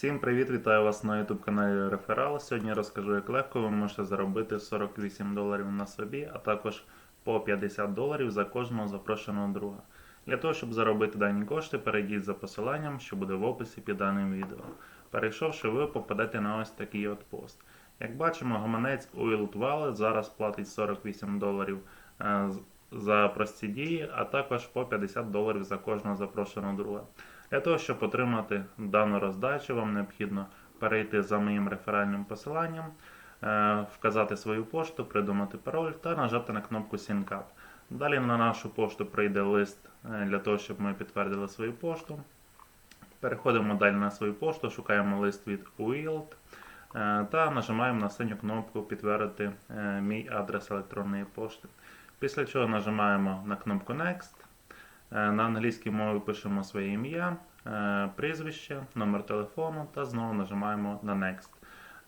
Всім привіт, вітаю вас на YouTube каналі Реферал. Сьогодні розкажу, як легко ви можете заробити 48 доларів на собі, а також по 50 доларів за кожного запрошеного друга. Для того, щоб заробити дані кошти, перейдіть за посиланням, що буде в описі під даним відео. Перейшовши, ви попадете на ось такий от пост. Як бачимо, гаманець Wild Wallet зараз платить 48 доларів е, за прості дії, а також по 50 доларів за кожного запрошеного друга. Для того, щоб отримати дану роздачу, вам необхідно перейти за моїм реферальним посиланням, е, вказати свою пошту, придумати пароль та нажати на кнопку Sync Up. Далі на нашу пошту прийде лист е, для того, щоб ми підтвердили свою пошту. Переходимо далі на свою пошту, шукаємо лист від Wild е, та нажимаємо на синю кнопку Підтвердити мій адрес електронної пошти. Після чого нажимаємо на кнопку Next. Е, На англійській мові пишемо своє ім'я, е, прізвище, номер телефону та знову нажимаємо на Next.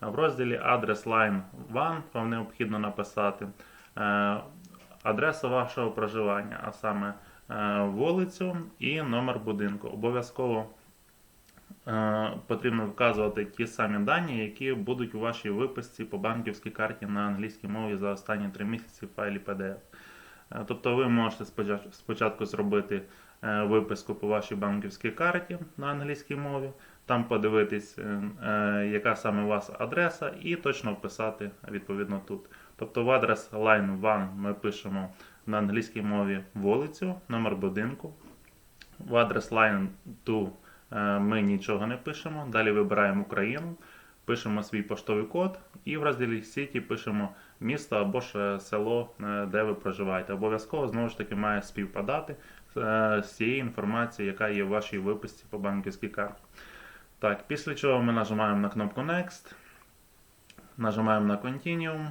Е, В розділі Адрес Line 1 вам необхідно написати адресу вашого проживання, а саме вулицю і номер будинку. Обов'язково потрібно вказувати ті самі дані, які будуть у вашій виписці по банківській карті на англійській мові за останні 3 місяці в файлі PDF. Е, Тобто ви можете спочатку- зробити е, виписку по вашій банківській карті на англійській мові, там подивитись, е, яка саме у вас адреса, і точно вписати відповідно тут. Тобто в адрес Line 1 ми пишемо на англійській мові вулицю, номер будинку. В адрес Line 2 е, ми нічого не пишемо. Далі вибираємо Україну, пишемо свій поштовий код і в розділі Сіті пишемо місто або ж село, е, де ви проживаєте. Обов'язково знову ж таки має співпадати е, з цією інформацією, яка є в вашій виписці по банківській карті. Так, після чого ми нажимаємо на кнопку Next, нажимаємо на Continuum,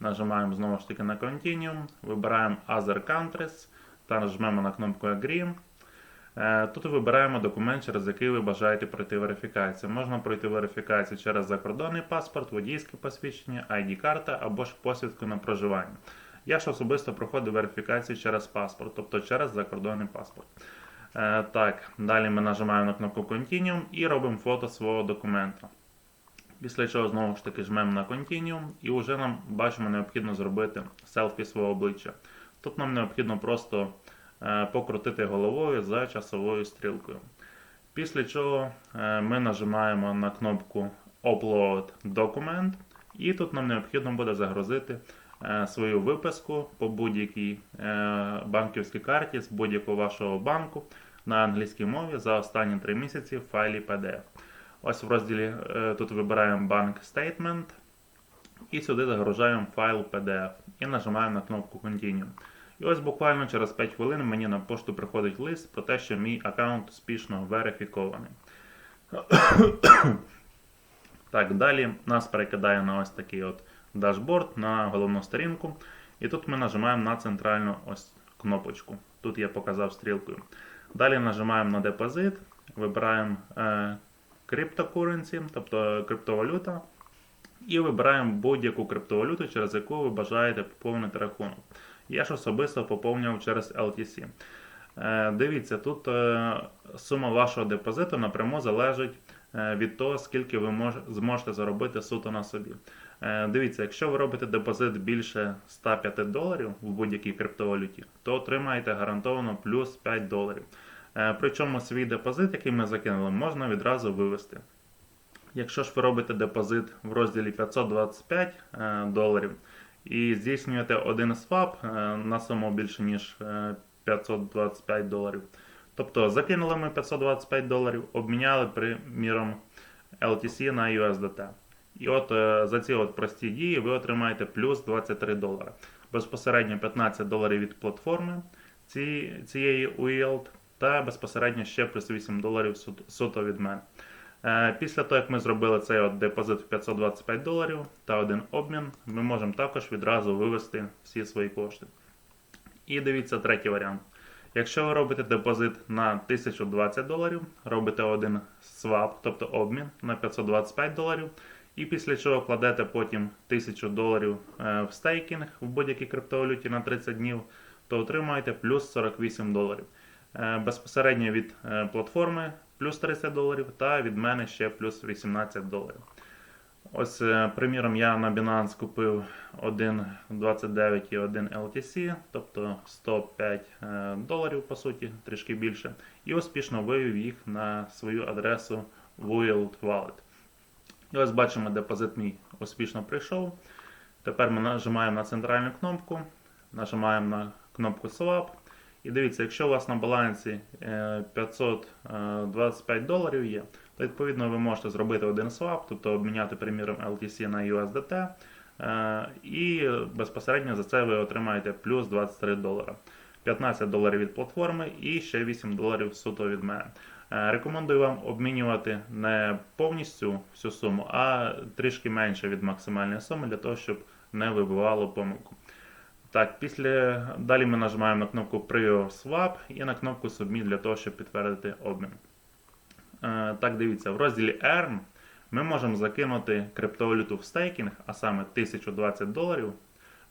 нажимаємо знову ж таки на Continuum, вибираємо Other Countries та нажмемо на кнопку Agree. Е, Тут вибираємо документ, через який ви бажаєте пройти верифікацію. Можна пройти верифікацію через закордонний паспорт, водійське посвідчення, ID-карта або ж посвідку на проживання. Я ж особисто проходив верифікацію через паспорт, тобто через закордонний паспорт. Е, Так, далі ми нажимаємо на кнопку Continuum і робимо фото свого документа. Після чого знову ж таки жмемо на Continuum і вже нам бачимо необхідно зробити селфі свого обличчя. Тут нам необхідно просто покрутити головою за часовою стрілкою. Після чого е, ми нажимаємо на кнопку Upload Document, і тут нам необхідно буде загрузити е, свою виписку по будь-якій е, банківській карті з будь-якого вашого банку на англійській мові за останні 3 місяці в файлі PDF. Ось в розділі е, тут вибираємо Bank Statement і сюди загружаємо файл PDF і нажимаємо на кнопку Continue. І ось буквально через 5 хвилин мені на пошту приходить лист про те, що мій аккаунт успішно верифікований. Так, далі нас перекидає на ось такий от дашборд на головну сторінку. І тут ми нажимаємо на центральну ось кнопочку. Тут я показав стрілкою. Далі нажимаємо на депозит, вибираємо е, тобто криптовалюта, і вибираємо будь-яку криптовалюту, через яку ви бажаєте поповнити рахунок. Я ж особисто поповнював через LTC. Е, Дивіться, тут е, сума вашого депозиту напряму залежить е, від того, скільки ви мож, зможете заробити суто на собі. Дивіться, якщо ви робите депозит більше 105 доларів в будь-якій криптовалюті, то отримаєте гарантовано плюс 5 доларів. Причому свій депозит, який ми закинули, можна відразу вивести. Якщо ж ви робите депозит в розділі 525 е, доларів і здійснюєте один свап е, на суму більше ніж е, 525 доларів. Тобто закинули ми 525 доларів, обміняли, приміром, LTC на USDT. І от е, за ці от прості дії ви отримаєте плюс 23 долари. Безпосередньо 15 доларів від платформи ці, цієї Wild та безпосередньо ще плюс 8 доларів суто від мене. Е, Після того, як ми зробили цей от депозит в 525 доларів та один обмін, ми можемо також відразу вивести всі свої кошти. І дивіться третій варіант. Якщо ви робите депозит на 1020 доларів, робите один свап, тобто обмін на 525 доларів, і після чого кладете потім 1000 доларів е, в стейкінг в будь-якій криптовалюті на 30 днів, то отримаєте плюс 48 доларів. Е, Безпосередньо від платформи плюс 30 доларів, та від мене ще плюс 18 доларів. Ось, е, приміром, я на Binance купив 1.29 і 1 LTC, тобто 105 е, доларів, по суті, трішки більше, і успішно вивів їх на свою адресу Wild Wallet. І ось бачимо, депозит мій успішно прийшов. Тепер ми нажимаємо на центральну кнопку, нажимаємо на кнопку Swap. І дивіться, якщо у вас на балансі е, 525 доларів є, то відповідно ви можете зробити один swap, тобто обміняти, приміром, LTC на USDT, е, і безпосередньо за це ви отримаєте плюс 23 долара. 15 доларів від платформи і ще 8 доларів суто від мене. Е, Рекомендую вам обмінювати не повністю всю суму, а трішки менше від максимальної суми для того, щоб не вибивало помилку. Так, після далі ми нажимаємо на кнопку Prior Swap і на кнопку Submit для того, щоб підтвердити обмін. Е, Так, дивіться, в розділі Earn ми можемо закинути криптовалюту в стейкінг, а саме 1020 доларів.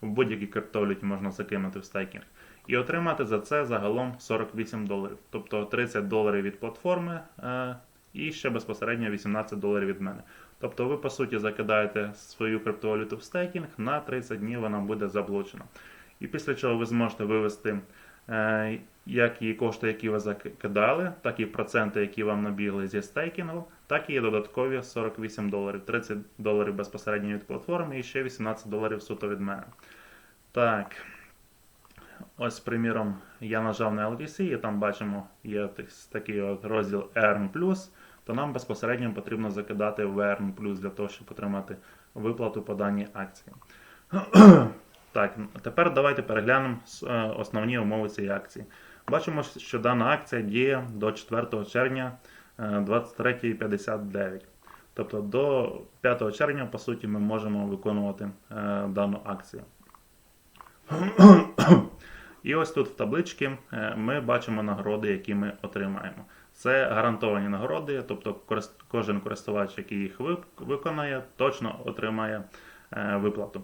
В будь-якій криптовалюті можна закинути в стейкінг. І отримати за це загалом 48 доларів. Тобто 30 доларів від платформи е, і ще безпосередньо 18 доларів від мене. Тобто ви, по суті, закидаєте свою криптовалюту в стейкінг, на 30 днів вона буде заблочена. І після чого ви зможете вивести е, як і кошти, які ви закидали, так і проценти, які вам набігли зі стейкінгу, так і додаткові 48 доларів, 30 доларів безпосередньо від платформи і ще 18 доларів суто від мене. Так. Ось, приміром, я нажав на LTC, і там бачимо, є такий от розділ Earn+, то нам безпосередньо потрібно закидати в Earn+, для того, щоб отримати виплату по даній акції. Так, тепер давайте переглянемо е, основні умови цієї акції. Бачимо, що дана акція діє до 4 червня е, 23.59. Тобто до 5 червня, по суті, ми можемо виконувати е, дану акцію. І ось тут в табличці е, ми бачимо нагороди, які ми отримаємо. Це гарантовані нагороди, тобто кожен користувач, який їх виконає, точно отримає е, виплату.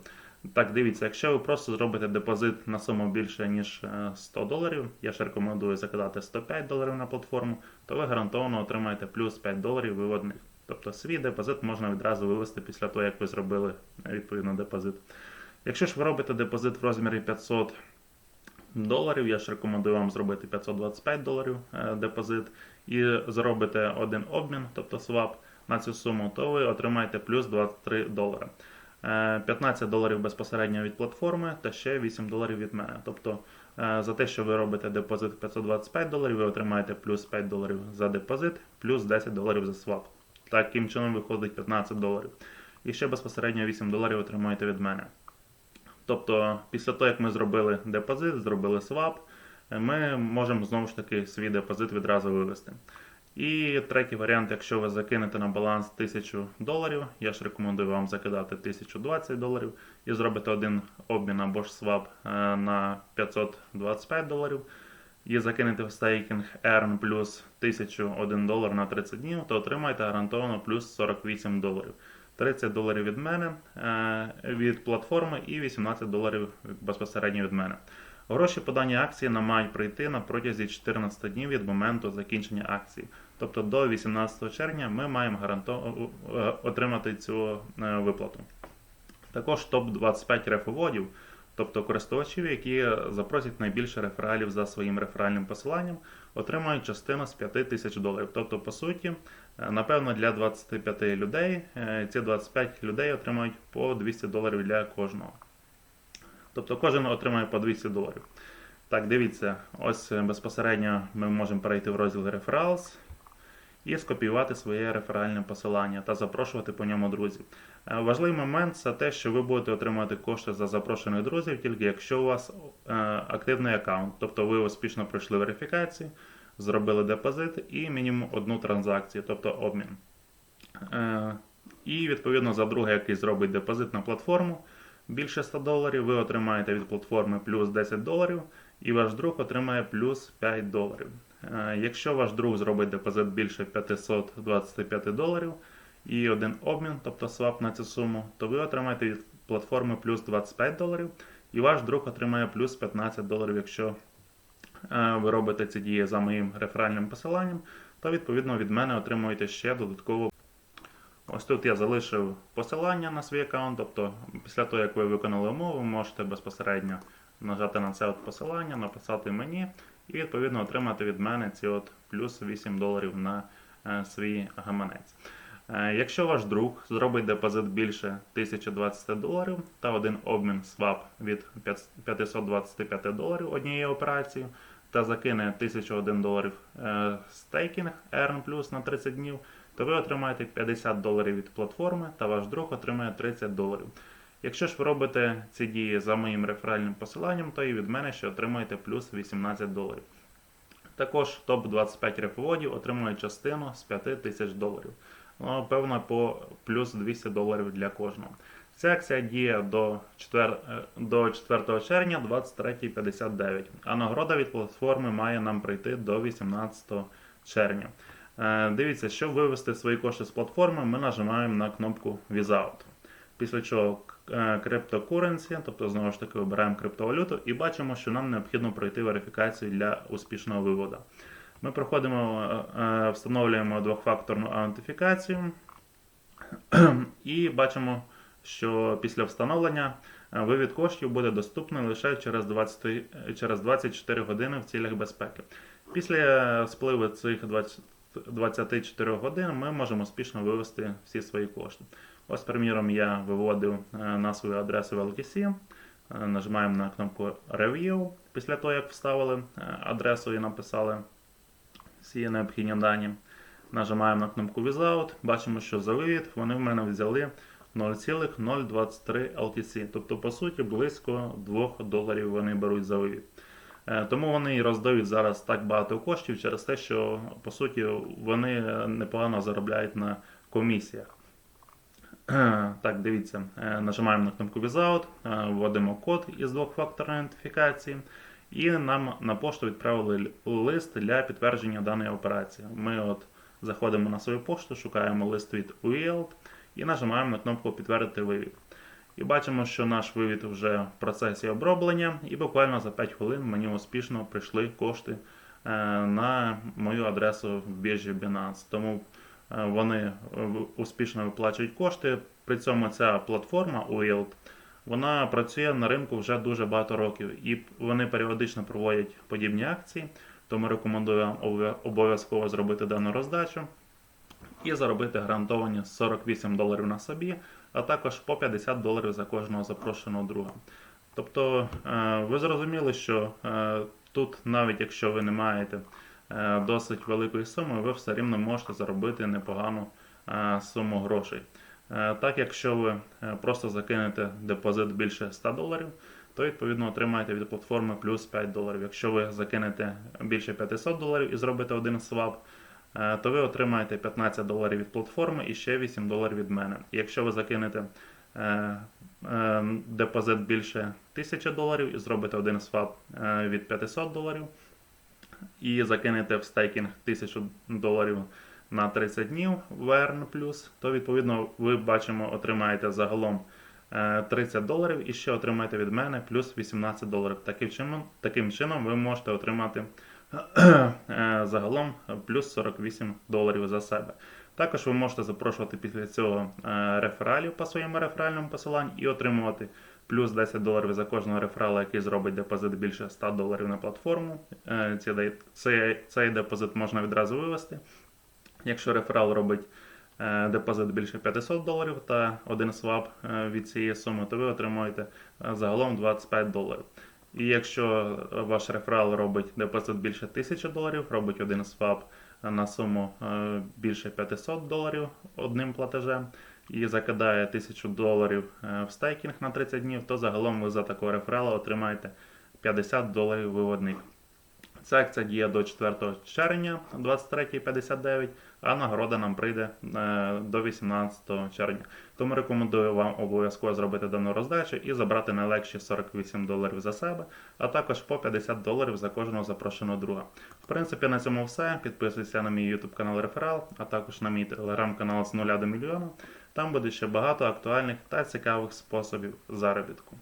Так, дивіться, якщо ви просто зробите депозит на суму більше, ніж е, 100 доларів, я ж рекомендую закидати 105 доларів на платформу, то ви гарантовано отримаєте плюс 5 доларів виводних. Тобто свій депозит можна відразу вивести після того, як ви зробили е, відповідно депозит. Якщо ж ви робите депозит в розмірі 500 доларів, я ж рекомендую вам зробити 525 доларів е, депозит і зробите один обмін, тобто свап на цю суму, то ви отримаєте плюс 23 долари. Е, 15 доларів безпосередньо від платформи та ще 8 доларів від мене. Тобто е, за те, що ви робите депозит 525 доларів, ви отримаєте плюс 5 доларів за депозит, плюс 10 доларів за свап. Таким чином виходить 15 доларів. І ще безпосередньо 8 доларів отримаєте від мене. Тобто, після того, як ми зробили депозит, зробили свап, ми можемо знову ж таки свій депозит відразу вивести. І третій варіант, якщо ви закинете на баланс 1000 доларів, я ж рекомендую вам закидати 1020 доларів і зробити один обмін або ж свап е, на 525 доларів. І закинете в стейкінг Earn плюс 1001 долар на 30 днів, то отримаєте гарантовано плюс 48 доларів. 30 доларів від мене, е, від платформи і 18 доларів безпосередньо від мене. Гроші по даній акції нам мають прийти на протязі 14 днів від моменту закінчення акції. Тобто до 18 червня ми маємо гарантовано отримати цю е, виплату. Також топ-25 рефоводів, тобто користувачів, які запросять найбільше рефералів за своїм реферальним посиланням, отримають частину з 5 тисяч доларів. Тобто, по суті, е, напевно, для 25 людей е, ці 25 людей отримають по 200 доларів для кожного. Тобто кожен отримає по 200 доларів. Так, дивіться, ось е, безпосередньо ми можемо перейти в розділ Referrals і скопіювати своє реферальне посилання та запрошувати по ньому друзів. Е, Важливий момент це те, що ви будете отримувати кошти за запрошених друзів, тільки якщо у вас е, активний аккаунт, тобто ви успішно пройшли верифікацію, зробили депозит і мінімум одну транзакцію, тобто обмін. І відповідно за друге, який зробить депозит на платформу більше 100 доларів, ви отримаєте від платформи плюс 10 доларів, і ваш друг отримає плюс 5 доларів. Е, Якщо ваш друг зробить депозит більше 525 доларів і один обмін, тобто свап на цю суму, то ви отримаєте від платформи плюс 25 доларів, і ваш друг отримає плюс 15 доларів, якщо е, ви робите ці дії за моїм реферальним посиланням. то відповідно від мене отримуєте ще додатково. Ось тут я залишив посилання на свій аккаунт, тобто після того, як ви виконали умову, ви можете безпосередньо нажати на це от посилання, написати мені і відповідно отримати від мене ці от плюс 8 доларів на е, свій гаманець. Е, Якщо ваш друг зробить депозит більше 1020 доларів та один обмін swap від 525 доларів однією операцією та закине 1001 доларів е, стейкінг Earn на 30 днів, то ви отримаєте 50 доларів від платформи та ваш друг отримає 30 доларів. Якщо ж ви робите ці дії за моїм реферальним посиланням, то і від мене ще отримаєте плюс 18 доларів. Також топ-25 рефоводів отримує частину з 5 тисяч доларів. Ну, певно, по плюс 200 доларів для кожного. Ця акція діє до 4, е, до 4 червня 23.59, а нагорода від платформи має нам прийти до 18 червня. Е, Дивіться, щоб вивести свої кошти з платформи, ми нажимаємо на кнопку Without. Після чого е, Cryptocurrency, тобто знову ж таки обираємо криптовалюту і бачимо, що нам необхідно пройти верифікацію для успішного виводу. Ми проходимо, е, встановлюємо двохфакторну аутентифікацію і бачимо, що після встановлення вивід коштів буде доступний лише через, 20, е, через 24 години в цілях безпеки. Після спливу цих 20, 24 годин ми можемо успішно вивести всі свої кошти. Ось, приміром, я виводив е, на свою адресу в LTC. Е, Нажимаємо на кнопку Review після того, як вставили е, адресу і написали всі необхідні дані. Нажимаємо на кнопку Without, бачимо, що за вивід вони в мене взяли 0,023 LTC. Тобто, по суті, близько 2 доларів вони беруть за вивід. Е, Тому вони і роздають зараз так багато коштів через те, що по суті вони непогано заробляють на комісіях. Е, Так, дивіться, е, нажимаємо на кнопку Without, е, вводимо код із двохфакторної ідентифікації, і нам на пошту відправили лист для підтвердження даної операції. Ми от заходимо на свою пошту, шукаємо лист від UELT і нажимаємо на кнопку Підтвердити вивід. І бачимо, що наш вивід вже в процесі оброблення, і буквально за 5 хвилин мені успішно прийшли кошти е, на мою адресу в біржі Binance. Тому е, вони е, успішно виплачують кошти. При цьому ця платформа UELT, вона працює на ринку вже дуже багато років, і вони періодично проводять подібні акції. Тому рекомендую вам обов'язково зробити дану роздачу і заробити гарантовані 48 доларів на собі, а також по 50 доларів за кожного запрошеного друга. Тобто е, ви зрозуміли, що е, тут, навіть якщо ви не маєте е, досить великої суми, ви все рівно можете заробити непогану суму грошей. Так, якщо ви просто закинете депозит більше 100 доларів, то відповідно отримаєте від платформи плюс 5 доларів. Якщо ви закинете більше 500 доларів і зробите один свап, то ви отримаєте 15 доларів від платформи і ще 8 доларів від мене. Якщо ви закинете е, е, депозит більше 1000 доларів і зробите один свап е, від 500 доларів, і закинете в стейкінг 1000 доларів на 30 днів в Earn+, то відповідно ви бачимо, отримаєте загалом е, 30 доларів і ще отримаєте від мене плюс 18 доларів. Таким чином, таким чином ви можете отримати е, загалом плюс 48 доларів за себе. Також ви можете запрошувати після цього е, рефералів по своєму реферальному посиланню і отримувати плюс 10 доларів за кожного реферала, який зробить депозит більше 100 доларів на платформу. Е, Цей, депозит можна відразу вивести. Якщо реферал робить е, депозит більше 500 доларів та один свап е, від цієї суми, то ви отримуєте е, загалом 25 доларів. І якщо ваш реферал робить депозит більше 1000 доларів, робить один свап на суму е, більше 500 доларів одним платежем і закидає 1000 доларів е, в стейкінг на 30 днів, то загалом ви за такого реферала отримаєте 50 доларів виводних. Ця акція діє до 4 червня 23.59, а нагорода нам прийде е, до 18 червня. Тому рекомендую вам обов'язково зробити дану роздачу і забрати найлегші 48 доларів за себе, а також по 50 доларів за кожного запрошеного друга. В принципі, на цьому все. Підписуйся на мій YouTube канал Реферал, а також на мій телеграм-канал з нуля до мільйона. Там буде ще багато актуальних та цікавих способів заробітку.